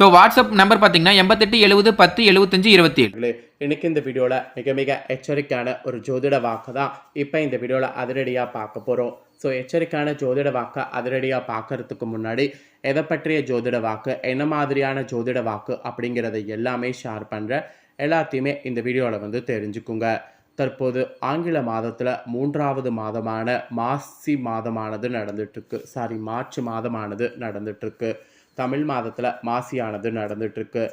So WhatsApp number பார்த்தீங்கன்னா எண்பத்தெட்டு எழுபது பத்து எழுபத்தஞ்சு இருபத்தி ஏழு நேயர்களே, இன்னைக்கு இந்த வீடியோவில் மிக மிக எச்சரிக்கையான ஒரு ஜோதிட வாக்கு தான் இப்போ இந்த வீடியோவில் அதிரடியாக பார்க்க போகிறோம் ஸோ எச்சரிக்கையான ஜோதிட வாக்கை அதிரடியாக பார்க்கறதுக்கு முன்னாடி எதை பற்றிய ஜோதிட வாக்கு என்ன மாதிரியான ஜோதிட வாக்கு அப்படிங்கிறத எல்லாமே ஷேர் பண்ணுறேன் எல்லாத்தையுமே இந்த வீடியோவில் வந்து தெரிஞ்சுக்குங்க. தற்போது ஆங்கில மாதத்தில் மூன்றாவது மாதமான மாசி மாதமானது நடந்துட்டுருக்கு சாரி மார்ச் மாதமானது நடந்துட்டுருக்கு தமிழ் மாதத்தில் மாசியானது நடந்துட்டுருக்கு.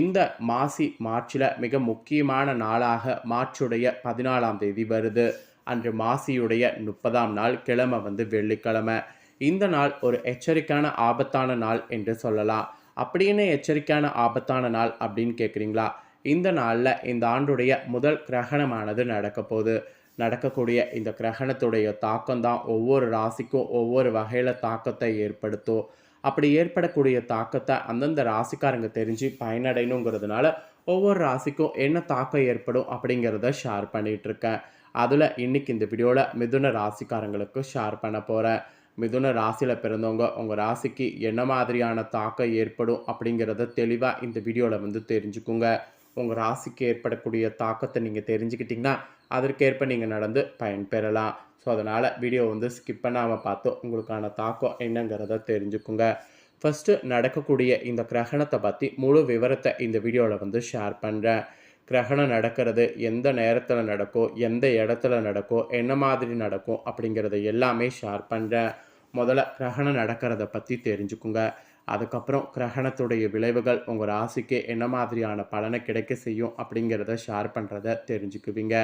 இந்த மாசி மார்ச்சில் மிக முக்கியமான நாளாக மார்ச்சுடைய பதினாலாம் தேதி வருது. அன்று மாசியுடைய முப்பதாம் நாள் கிழமை வந்து வெள்ளிக்கிழமை. இந்த நாள் ஒரு எச்சரிக்கையான ஆபத்தான நாள் என்று சொல்லலாம். அப்படின்னு எச்சரிக்கையான ஆபத்தான நாள் அப்படின்னு கேட்குறீங்களா இந்த நாளில் இந்த ஆண்டுடைய முதல் கிரகணமானது நடக்க போகுது. நடக்கக்கூடிய இந்த கிரகணத்துடைய தாக்கம் தான் ஒவ்வொரு ராசிக்கும் ஒவ்வொரு வகையில் தாக்கத்தை ஏற்படுத்தும். அப்படி ஏற்படக்கூடிய தாக்கத்தை அந்தந்த ராசிக்காரங்க தெரிஞ்சு பயனடையணுங்கிறதுனால ஒவ்வொரு ராசிக்கும் என்ன தாக்கம் ஏற்படும் அப்படிங்கிறத ஷேர் பண்ணிகிட்டு இருக்கேன் அதில் இன்னைக்கு இந்த வீடியோவில் மிதுன ராசிக்காரங்களுக்கு ஷேர் பண்ண போகிறேன் மிதுன ராசியில் பிறந்தவங்க உங்கள் ராசிக்கு என்ன மாதிரியான தாக்கம் ஏற்படும் அப்படிங்கிறத தெளிவாக இந்த வீடியோவில் வந்து தெரிஞ்சுக்குங்க. உங்கள் ராசிக்கு ஏற்படக்கூடிய தாக்கத்தை நீங்கள் தெரிஞ்சுக்கிட்டிங்கன்னா அதற்கேற்ப நீங்கள் நடந்து பயன்பெறலாம். ஸோ அதனால் வீடியோ வந்து ஸ்கிப் பண்ணாமல் பார்த்து உங்களுக்கான தாக்கம் என்னங்கிறத தெரிஞ்சுக்குங்க. ஃபஸ்ட்டு நடக்கக்கூடிய இந்த கிரகணத்தை பற்றி முழு விவரத்தை இந்த வீடியோவில் வந்து ஷேர் பண்ணுறேன் கிரகணம் நடக்கிறது எந்த நேரத்தில் நடக்கும் எந்த இடத்துல நடக்கும் என்ன மாதிரி நடக்கும் அப்படிங்கிறத எல்லாமே ஷேர் பண்ணுறேன் முதல்ல கிரகணம் நடக்கிறத பற்றி தெரிஞ்சுக்குங்க. அதுக்கப்புறம் கிரகணத்துடைய விளைவுகள் உங்கள் ராசிக்கு என்ன மாதிரியான பலனை கிடைக்க செய்யும் அப்படிங்கிறத ஷேர் பண்ணுறத தெரிஞ்சுக்குவீங்க.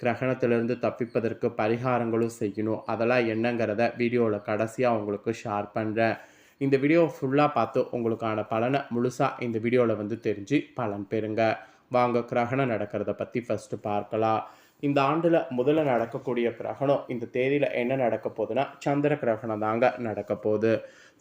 கிரகணத்திலிருந்து தப்பிப்பதற்கு பரிகாரங்களும் செய்யணும். அதெல்லாம் என்னங்கிறத வீடியோவில் கடைசியாக உங்களுக்கு ஷேர் பண்ணுறேன் இந்த வீடியோ ஃபுல்லாக பார்த்து உங்களுக்கான பலனை முழுசாக இந்த வீடியோவில் வந்து தெரிஞ்சு பலன் பெறுங்க. வாங்க கிரகணம் நடக்கிறத பற்றி ஃபஸ்ட்டு பார்க்கலாம். இந்த ஆண்டில் முதல்ல நடக்கக்கூடிய கிரகணம் இந்த தேதியில் என்ன நடக்க போகுதுன்னா சந்திர கிரகணம் தாங்க நடக்க போகுது.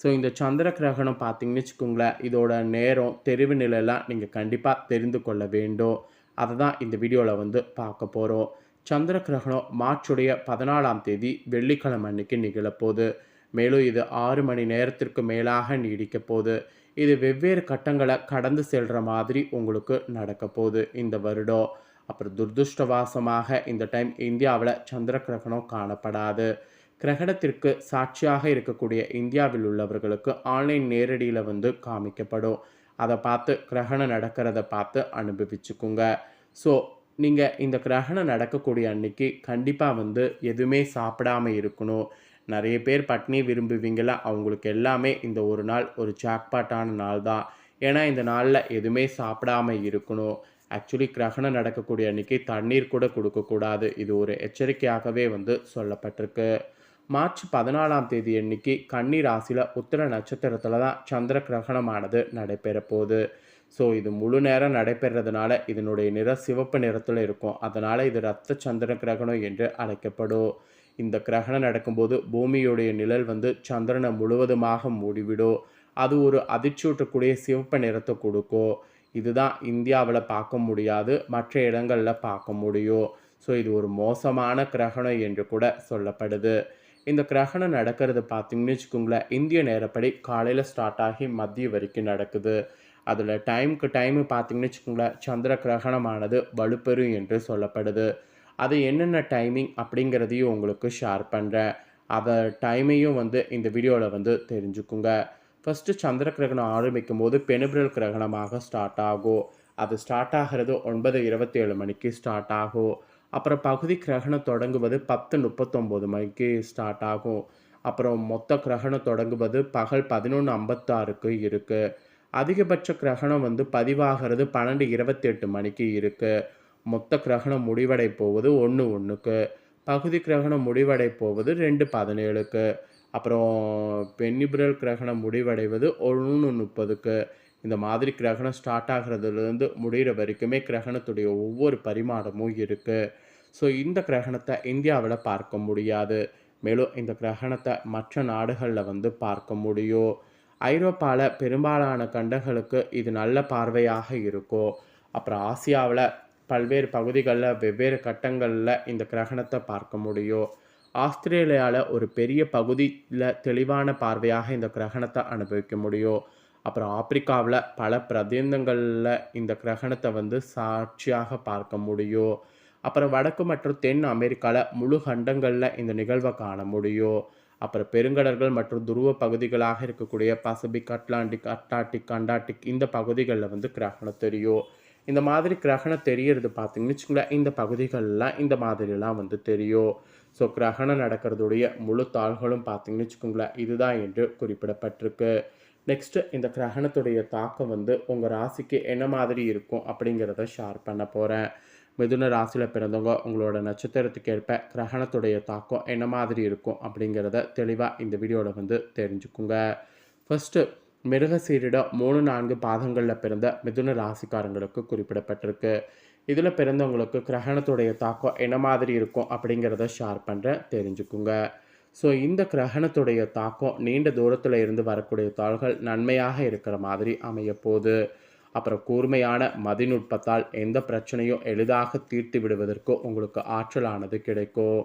ஸோ இந்த சந்திர கிரகணம் பார்த்தீங்கன்னு வச்சுக்கோங்களேன் இதோட நேரம் தெரிவு நிலையெல்லாம் நீங்கள் கண்டிப்பாக தெரிந்து கொள்ள வேண்டும். அதை தான் இந்த வீடியோவில் வந்து பார்க்க போகிறோம் சந்திர கிரகணம் மார்ச்சுடைய பதினாலாம் தேதி வெள்ளிக்கிழமை அன்னைக்கு நிகழப்போகுது. மேலும் இது ஆறு மணி நேரத்திற்கு மேலாக நீடிக்க போகுது. இது வெவ்வேறு கட்டங்களை கடந்து செல்கிற மாதிரி உங்களுக்கு நடக்க போகுது இந்த வருடம். அப்புறம் துர்துஷ்டவாசமாக இந்த டைம் இந்தியாவில் சந்திர கிரகணம் காணப்படாது. கிரகணத்திற்கு சாட்சியாக இருக்கக்கூடிய இந்தியாவில் உள்ளவர்களுக்கு ஆன்லைன் நேரடியில் வந்து காமிக்கப்படும். அதை பார்த்து கிரகணம் நடக்கிறத பார்த்து அனுபவிச்சுக்குங்க. ஸோ நீங்கள் இந்த கிரகணம் நடக்கக்கூடிய அன்னைக்கு கண்டிப்பாக வந்து எதுவுமே சாப்பிடாம இருக்கணும். நிறைய பேர் பட்னி விரும்புவீங்களா? அவங்களுக்கு எல்லாமே இந்த ஒரு நாள் ஒரு ஜாக்பாட்டான நாள் தான். ஏன்னா இந்த நாளில் எதுவுமே சாப்பிடாம இருக்கணும். ஆக்சுவலி கிரகணம் நடக்கக்கூடிய அன்னைக்கு தண்ணீர் கூட கொடுக்கக்கூடாது இது ஒரு எச்சரிக்கையாகவே வந்து சொல்லப்பட்டிருக்கு. மார்ச் பதினாலாம் தேதி அன்னைக்கு கன்னி ராசியில் உத்திர நட்சத்திரத்தில் தான் சந்திர கிரகணமானது நடைபெற போகுது ஸோ இது முழு நேரம் நடைபெறதுனால இதனுடைய நிறம் சிவப்பு நிறத்தில் இருக்கும். அதனால் இது ரத்த சந்திர கிரகணம் என்று அழைக்கப்படும். இந்த கிரகணம் நடக்கும்போது பூமியுடைய நிழல் வந்து சந்திரனை முழுவதுமாக மூடிவிடும். அது ஒரு அதிர்ச்சியூட்டக்கூடிய சிவப்பு நிறத்தை கொடுக்கும். இதுதான் இந்தியாவில் பார்க்க முடியாது. மற்ற இடங்களில் பார்க்க முடியும். ஸோ இது ஒரு மோசமான கிரகணம் என்று கூட சொல்லப்படுது. இந்த கிரகணம் நடக்கிறது பார்த்தீங்கன்னு வச்சுக்கோங்களேன். இந்திய நேரப்படி காலையில் ஸ்டார்ட் ஆகி மதியம் வரைக்கும் நடக்குது. அதில் டைமுக்கு டைமு பார்த்தீங்கன்னு வச்சுக்கோங்களேன் சந்திர கிரகணமானது வலுப்பெறும் என்று சொல்லப்படுது. அது என்னென்ன டைமிங் அப்படிங்கிறதையும் உங்களுக்கு ஷேர் பண்ணுறேன் அதை டைமையும் வந்து இந்த வீடியோவில் வந்து தெரிஞ்சுக்குங்க. ஃபஸ்ட்டு சந்திர கிரகணம் ஆரம்பிக்கும் போது பெனுபிரல் கிரகணமாக ஸ்டார்ட் ஆகும். அது ஸ்டார்ட் ஆகிறது ஒன்பது இருபத்தி ஏழு மணிக்கு ஸ்டார்ட் ஆகும். அப்புறம் பகுதி கிரகணம் தொடங்குவது பத்து முப்பத்தொம்போது மணிக்கு ஸ்டார்ட் ஆகும். அப்புறம் மொத்த கிரகணம் தொடங்குவது பகல் பதினொன்று ஐம்பத்தாறுக்கு இருக்குது அதிகபட்ச கிரகணம் வந்து பதிவாகிறது பன்னெண்டு இருபத்தெட்டு மணிக்கு இருக்குது மொத்த கிரகணம் முடிவடை போவது ஒன்று ஒன்றுக்கு பகுதி கிரகணம் முடிவடை போவது ரெண்டு பதினேழுக்கு. அப்புறம் பென்னிபிரல் கிரகணம் முடிவடைவது ஒன்று முப்பதுக்கு. இந்த மாதிரி கிரகணம் ஸ்டார்ட் ஆகிறதுலேருந்து முடிகிற வரைக்குமே கிரகணத்துடைய ஒவ்வொரு பரிமாணமும் இருக்குது ஸோ இந்த கிரகணத்தை இந்தியாவில் பார்க்க முடியாது. மேலும் இந்த கிரகணத்தை மற்ற நாடுகளில் வந்து பார்க்க முடியும். ஐரோப்பாவில் பெரும்பாலான கண்டங்களுக்கு இது நல்ல பார்வையாக இருக்கும் அப்புறம் ஆசியாவில் பல்வேறு பகுதிகளில் வெவ்வேறு கட்டங்களில் இந்த கிரகணத்தை பார்க்க முடியும் ஆஸ்திரேலியாவில் ஒரு பெரிய பகுதியில் தெளிவான பார்வையாக இந்த கிரகணத்தை அனுபவிக்க முடியும் அப்புறம் ஆப்பிரிக்காவில் பல பிரதேசங்களில் இந்த கிரகணத்தை வந்து சாட்சியாக பார்க்க முடியும் அப்புறம் வடக்கு மற்றும் தென் அமெரிக்காவில் முழு கண்டங்களில் இந்த நிகழ்வை காண முடியும் அப்புறம் பெருங்கடல்கள் மற்றும் துருவ பகுதிகளாக இருக்கக்கூடிய பசிபிக் அட்லாண்டிக் அட்டாட்டிக் அண்டார்டிக் இந்த பகுதிகளில் வந்து கிரகணம் தெரியும். இந்த மாதிரி கிரகணம் தெரியறது பார்த்தீங்கன்னு வச்சுக்கோங்களேன் இந்த பகுதிகளெலாம் இந்த மாதிரிலாம் வந்து தெரியும். ஸோ கிரகணம் நடக்கிறதுடைய முழு தாள்களும் பார்த்தீங்கன்னு வச்சுக்கோங்களேன் இதுதான் என்று குறிப்பிடப்பட்டிருக்கு. நெக்ஸ்ட்டு இந்த கிரகணத்துடைய தாக்கம் வந்து உங்கள் ராசிக்கு என்ன மாதிரி இருக்கும் அப்படிங்கிறத ஷேர் பண்ண போகிறேன் மிதுன ராசியில் பிறந்தவங்க உங்களோட நட்சத்திரத்துக்கு ஏற்ப கிரகணத்துடைய தாக்கம் என்ன மாதிரி இருக்கும் அப்படிங்கிறத தெளிவாக இந்த வீடியோவில் வந்து தெரிஞ்சுக்குங்க. ஃபஸ்ட்டு மிருகசீரிடம் மூணு நான்கு பாதங்களில் பிறந்த மிதுன ராசிக்காரங்களுக்கு குறிப்பிடப்பட்டிருக்கு. இதில் பிறந்தவங்களுக்கு கிரகணத்துடைய தாக்கம் என்ன மாதிரி இருக்கும் அப்படிங்கிறத ஷேர் பண்ணுறேன் தெரிஞ்சுக்குங்க. ஸோ இந்த கிரகணத்துடைய தாக்கம் நீண்ட தூரத்தில் இருந்து வரக்கூடிய தாள்கள் நன்மையாக இருக்கிற மாதிரி அமையப்போகுது. அப்புறம் கூர்மையான மதிநுட்பத்தால் எந்த பிரச்சனையும் எளிதாக தீர்த்து விடுவதற்கோ உங்களுக்கு ஆற்றலானது கிடைக்கும்.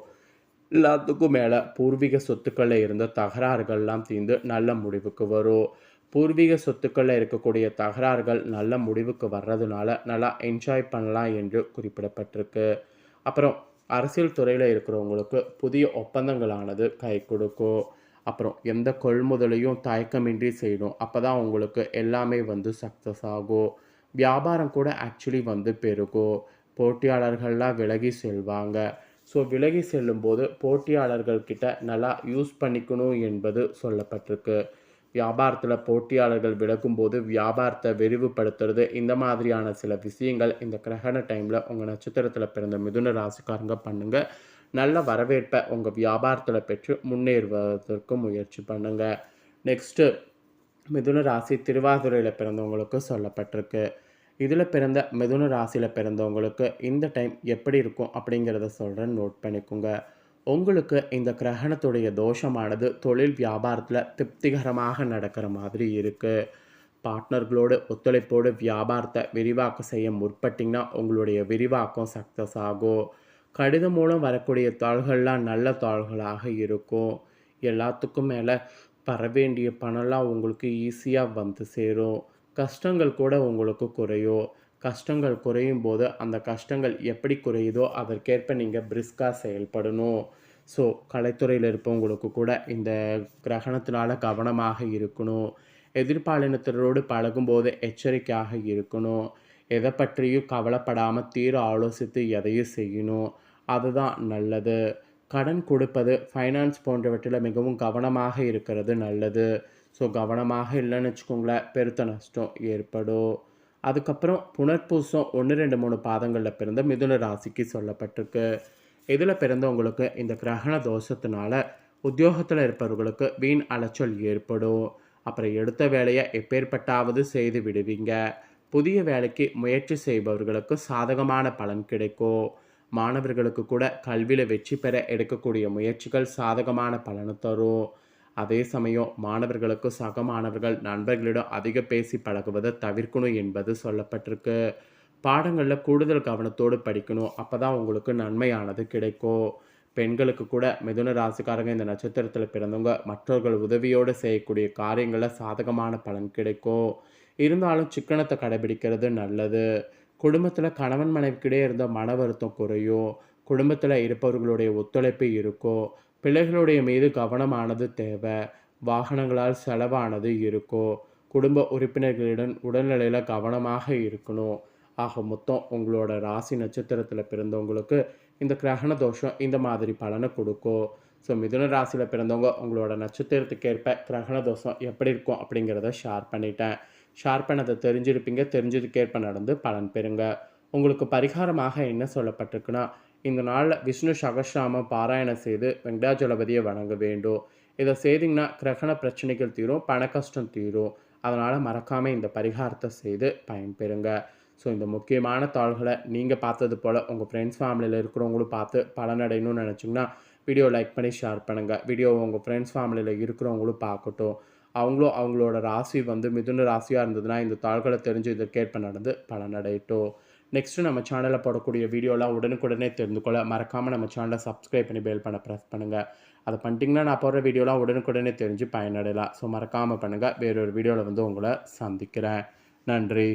எல்லாத்துக்கும் மேலே பூர்வீக சொத்துக்களில் இருந்த தகராறுகள்லாம் தீர்ந்து நல்ல முடிவுக்கு வரும். பூர்வீக சொத்துக்களில் இருக்கக்கூடிய தகராறுகள் நல்ல முடிவுக்கு வர்றதுனால நல்லா என்ஜாய் பண்ணலாம் என்று குறிப்பிடப்பட்டிருக்கு. அப்புறம் அரசியல் துறையில் இருக்கிறவங்களுக்கு புதிய ஒப்பந்தங்களானது கை கொடுக்கும். அப்புறம் எந்த கொள்முதலையும் தயக்கமின்றி செய்யணும். அப்போ தான் உங்களுக்கு எல்லாமே வந்து சக்ஸஸ் ஆகும். வியாபாரம் கூட ஆக்சுவலி வந்து பெருகும். போட்டியாளர்கள்லாம் விலகி செல்வாங்க. ஸோ விலகி செல்லும்போது போட்டியாளர்கள்கிட்ட நல்லா யூஸ் பண்ணிக்கணும் என்பது சொல்லப்பட்டிருக்கு. வியாபாரத்தில் போட்டியாளர்கள் விலகும்போது வியாபாரத்தை விரிவுபடுத்துறது இந்த மாதிரியான சில விஷயங்கள் இந்த கிரகண டைமில் உங்கள் நட்சத்திரத்தில் பிறந்த மிதுன ராசிக்காரங்க பண்ணுங்கள் நல்ல வரவேற்பை உங்கள் வியாபாரத்தில் பெற்று முன்னேறுவதற்கு முயற்சி பண்ணுங்கள் நெக்ஸ்ட்டு மிதுன ராசி திருவாதுரையில் பிறந்தவங்களுக்கு சொல்லப்பட்டிருக்கு. இதில் பிறந்த மிதுன ராசியில் பிறந்தவங்களுக்கு இந்த டைம் எப்படி இருக்கும் அப்படிங்கிறத சொல்கிறேன் நோட் பண்ணிக்கோங்க. உங்களுக்கு இந்த கிரகணத்துடைய தோஷமானது தொழில் வியாபாரத்தில் திருப்திகரமாக நடக்கிற மாதிரி இருக்குது பார்ட்னர்களோடு ஒத்துழைப்போடு வியாபாரத்தை விரிவாக்கம் செய்ய முற்பட்டிங்கன்னா உங்களுடைய விரிவாக்கம் சக்ஸஸ் ஆகும். கடிதம் மூலம் வரக்கூடிய தாள்கள்லாம் நல்ல தாள்களாக இருக்கும். எல்லாத்துக்கும் மேலே வர வேண்டிய பணம்லாம் உங்களுக்கு ஈஸியாக வந்து சேரும். கஷ்டங்கள் கூட உங்களுக்கு குறையும். கஷ்டங்கள் குறையும் போது அந்த கஷ்டங்கள் எப்படி குறையுதோ அதற்கேற்ப நீங்கள் பிரிஸ்காக செயல்படணும். ஸோ கலைத்துறையில் இருப்பவங்களுக்கு கூட இந்த கிரகணத்தினால் கவனமாக இருக்கணும். எதிர்பாலினத்தரோடு பழகும்போது எச்சரிக்கையாக இருக்கணும். எதை பற்றியும் கவலைப்படாமல் தீர ஆலோசித்து எதையும் செய்யணும். அதுதான் நல்லது. கடன் கொடுப்பது ஃபைனான்ஸ் போன்றவற்றில் மிகவும் கவனமாக இருக்கிறது நல்லது. ஸோ கவனமாக இல்லைன்னு வச்சுக்கோங்களேன் பெருத்த நஷ்டம் ஏற்படும். அதுக்கப்புறம் புனர்பூசம் ஒன்று ரெண்டு மூணு பாதங்களில் பிறந்த மிதுன ராசிக்கு சொல்லப்பட்டிருக்கு. இதில் பிறந்தவங்களுக்கு இந்த கிரகண தோஷத்தினால உத்தியோகத்தில் இருப்பவர்களுக்கு வீண் அலைச்சல் ஏற்படும். அப்புறம் எடுத்த வேலையை எப்பேற்பட்டாவது செய்து விடுவீங்க. புதிய வேலைக்கு முயற்சி செய்பவர்களுக்கு சாதகமான பலன் கிடைக்கும் மாணவர்களுக்கு கூட கல்வியில் வெற்றி பெற எடுக்கக்கூடிய முயற்சிகள் சாதகமான பலனை தரும் அதே சமயம் மாணவர்களுக்கு சக மாணவர்கள் நண்பர்களிடம் அதிக பேசி பழகுவதை தவிர்க்கணும் என்பது சொல்லப்பட்டிருக்கு. பாடங்களில் கூடுதல் கவனத்தோடு படிக்கணும். அப்போ தான் உங்களுக்கு நன்மையானது கிடைக்கும் பெண்களுக்கு கூட மிதுன ராசிக்காரங்க இந்த நட்சத்திரத்தில் பிறந்தவங்க மற்றவர்கள் உதவியோடு செய்யக்கூடிய காரியங்களில் சாதகமான பலன் கிடைக்கும் இருந்தாலும் சிக்கனத்தை கடைபிடிக்கிறது நல்லது. குடும்பத்தில் கணவன் மனைவிக்கிடையே இருந்த மன வருத்தம் குறையும் குடும்பத்தில் இருப்பவர்களுடைய ஒத்துழைப்பு இருக்கும் பிள்ளைகளுடைய மீது கவனமானது தேவை வாகனங்களால் செலவானது இருக்கும் குடும்ப உறுப்பினர்களிடம் உடல்நிலையில் கவனமாக இருக்கணும். ஆக மொத்தம் உங்களோட ராசி நட்சத்திரத்தில் பிறந்தவங்களுக்கு இந்த கிரகண தோஷம் இந்த மாதிரி பலனை கொடுக்கும் ஸோ மிதுன ராசியில் பிறந்தவங்க உங்களோட நட்சத்திரத்துக்கு ஏற்ப கிரகண தோஷம் எப்படி இருக்கும் அப்படிங்கிறத ஷேர் பண்ணிட்டேன். ஷேர் பண்ணதை தெரிஞ்சிருப்பீங்க தெரிஞ்சதுக்கேற்ப நடந்து பலன் பெறுங்க. உங்களுக்கு பரிகாரமாக என்ன சொல்லப்பட்டிருக்குன்னா இந்த நாளில் விஷ்ணு சகசிராம பாராயணம் செய்து வெங்கடாஜலபதியை வணங்க வேண்டும். இதை செய்தீங்கன்னா கிரகண பிரச்சனைகள் தீரும் பண கஷ்டம் தீரும். அதனால் மறக்காமல் இந்த பரிகாரத்தை செய்து பயன்பெறுங்க ஸோ இந்த முக்கியமான தாள்களை நீங்கள் பார்த்தது போல் உங்கள் ஃப்ரெண்ட்ஸ் ஃபேமிலியில் இருக்கிறவங்களும் பார்த்து பலனடையணும்னு நினச்சிங்கன்னா வீடியோ லைக் பண்ணி ஷேர் பண்ணுங்கள் வீடியோ உங்கள் ஃப்ரெண்ட்ஸ் ஃபேமிலியில் இருக்கிறவங்களும் பார்க்கட்டும். அவங்களும் அவங்களோட ராசி வந்து மிதுன ராசியாக இருந்ததுன்னா இந்த தாள்களை தெரிஞ்சு இதற்கேற்ப நடந்து பலனடையட்டும் நெக்ஸ்ட்டு நம்ம சேனலில் போடக்கூடிய வீடியோலாம் உடனுக்குடனே தெரிந்து கொள்ள மறக்காமல் நம்ம சேனலை சப்ஸ்கிரைப் பண்ணி பெல் பண்ண ப்ரெஸ் பண்ணுங்கள் அதை பண்ணிட்டீங்கன்னா நான் போடுற வீடியோலாம் உடனுக்குடனே தெரிஞ்சு பயனடையலாம். ஸோ மறக்காமல் பண்ணுங்கள் வேறொரு வீடியோவில் வந்து உங்களை சந்திக்கிறேன். நன்றி.